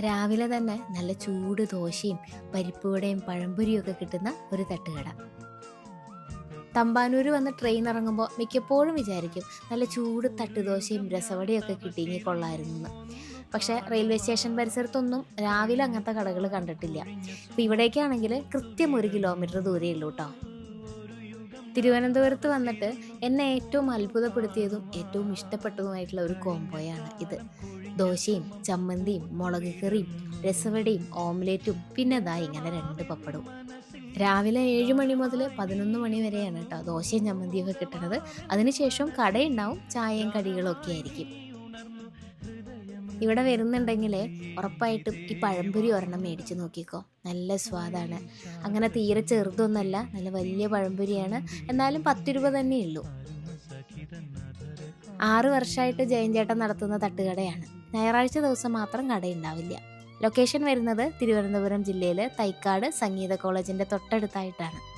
രാവിലെ തന്നെ നല്ല ചൂട് ദോശയും പരിപ്പുവടയും പഴംപൊരിയും ഒക്കെ കിട്ടുന്ന ഒരു തട്ടുകട. തമ്പാനൂർ വന്ന് ട്രെയിൻ ഇറങ്ങുമ്പോൾ മിക്കപ്പോഴും വിചാരിക്കും നല്ല ചൂട് തട്ടുദോശയും രസവടയും ഒക്കെ കിട്ടിയെങ്കിൽ കൊള്ളായിരുന്നു. പക്ഷേ റെയിൽവേ സ്റ്റേഷൻ പരിസരത്തൊന്നും രാവിലെ അങ്ങനത്തെ കടകൾ കണ്ടിട്ടില്ല. ഇപ്പം ഇവിടേക്കാണെങ്കിൽ കൃത്യം ഒരു കിലോമീറ്റർ ദൂരേ ഉള്ളൂ കേട്ടോ തിരുവനന്തപുരത്ത് വന്നിട്ട് എന്നെ ഏറ്റവും അത്ഭുതപ്പെടുത്തിയതും ഏറ്റവും ഇഷ്ടപ്പെട്ടതുമായിട്ടുള്ള ഒരു കോംബോയാണ് ഇത്. ദോശയും ചമ്മന്തിയും മുളക് കറിയും രസവടയും ഓംലേറ്റും പിന്നെ ദാ ഇങ്ങനെ രണ്ട് പപ്പടവും. രാവിലെ ഏഴ് മണി മുതൽ പതിനൊന്ന് മണി വരെയാണ് കേട്ടോ ദോശയും ചമ്മന്തിയും ഒക്കെ കിട്ടുന്നത് അതിനുശേഷം കടയുണ്ടാവും ചായയും കടികളും ഒക്കെ ആയിരിക്കും. ഇവിടെ വരുന്നുണ്ടെങ്കിൽ ഉറപ്പായിട്ടും ഈ പഴംപൊരി ഒരെണ്ണം മേടിച്ച് നോക്കിക്കോ. നല്ല സ്വാദാണ്. അങ്ങനെ തീരെ ചെറുതൊന്നല്ല നല്ല വലിയ പഴംപൊരിയാണ്. എന്നാലും പത്ത് രൂപ തന്നെ ഉള്ളൂ. ആറ് വർഷമായിട്ട് ജയൻ ചേട്ടൻ നടത്തുന്ന തട്ടുകടയാണ്. ഞായറാഴ്ച ദിവസം മാത്രം കടയുണ്ടാവില്ല. ലൊക്കേഷൻ വരുന്നത് തിരുവനന്തപുരം ജില്ലയിലെ തൈക്കാട് സംഗീത കോളേജിന്റെ തൊട്ടടുത്തായിട്ടാണ്.